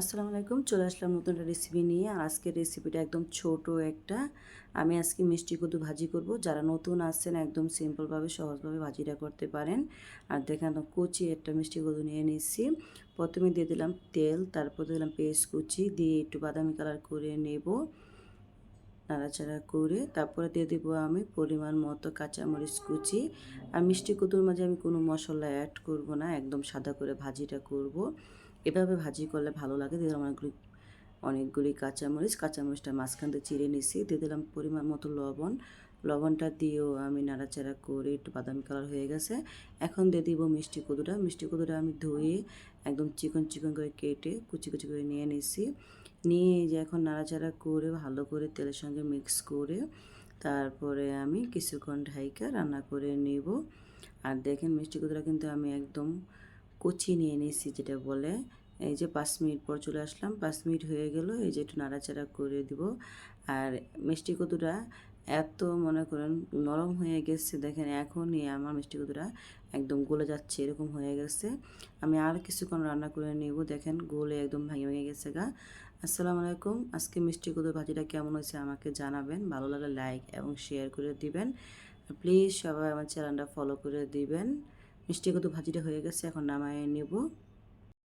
আসসালামু আলাইকুম, চলে আসলাম নতুন একটা রেসিপি নিয়ে। আজকের রেসিপিটা একদম ছোট একটা। আমি আজকে মিষ্টি কদু ভাজি করব। যারা নতুন আসছেন, একদম সিম্পলভাবে সহজভাবে ভাজিটা করতে পারেন। আর দেখেন কুচি একটা মিষ্টি কদু নিয়ে নিচ্ছি। প্রথমে দিয়ে দিলাম তেল, তারপর দিলাম পেস্ট কুচি। দিয়ে একটু বাদামি কালার করে নেব, নাড়াচাড়া করে। তারপরে দিয়ে দেবো আমি পরিমাণ মতো কাঁচামরিচ কুচি। আর মিষ্টি কদুর মাঝে আমি কোনো মশলা অ্যাড করব না, একদম সাদা করে ভাজিটা করব। এভাবে ভাজি করলে ভালো লাগে। দিয়ে দিলাম অনেকগুলি অনেকগুলি কাঁচামরিচ। কাঁচামরিচটা মাঝখান দিয়ে চিড়ে নিছি। দিয়ে দিলাম পরিমাণ মতো লবণ। লবণটা দিয়েও আমি নাড়াচাড়া করে একটু বাদামি কালার হয়ে গেছে। এখন দিয়ে দিব মিষ্টি কুদুটা। মিষ্টি কুদুটা আমি ধুয়ে একদম চিকন চিকন করে কেটে কুচি কুচি করে নিয়ে নিছি। নিয়ে যে এখন নাড়াচাড়া করে ভালো করে তেলের সঙ্গে মিক্স করে তারপরে আমি কিছুক্ষণ ঢাইকা রান্না করে নেব। আর দেখেন মিষ্টি কদুটা কিন্তু আমি একদম কচি নিয়ে নিয়েছি যেটা বলে। এই যে পাঁচ মিনিট পর চলে আসলাম, পাঁচ মিনিট হয়ে গেল, এই যে একটু নাড়াচাড়া করে দিব। আর মিষ্টি কদুটা এত মনে করেন নরম হয়ে গেছে, দেখেন এখনই আমার মিষ্টি কদুটা একদম গলে যাচ্ছে, এরকম হয়ে গেছে। আমি আর কিছুক্ষণ রান্না করে নেব, দেখেন গলে একদম ভেঙে ভেঙে গেছে গা। আসসালামু আলাইকুম, আজকে মিষ্টি কদুর ভাজিটা কেমন হয়েছে আমাকে জানাবেন, ভালো লাগলে লাইক এবং শেয়ার করে দিবেন। প্লিজ সবাই আমার চ্যানেলটা ফলো করে দিবেন। মিষ্টি কদু ভাজিটা হয়ে গেছে এখন নামায় নেব।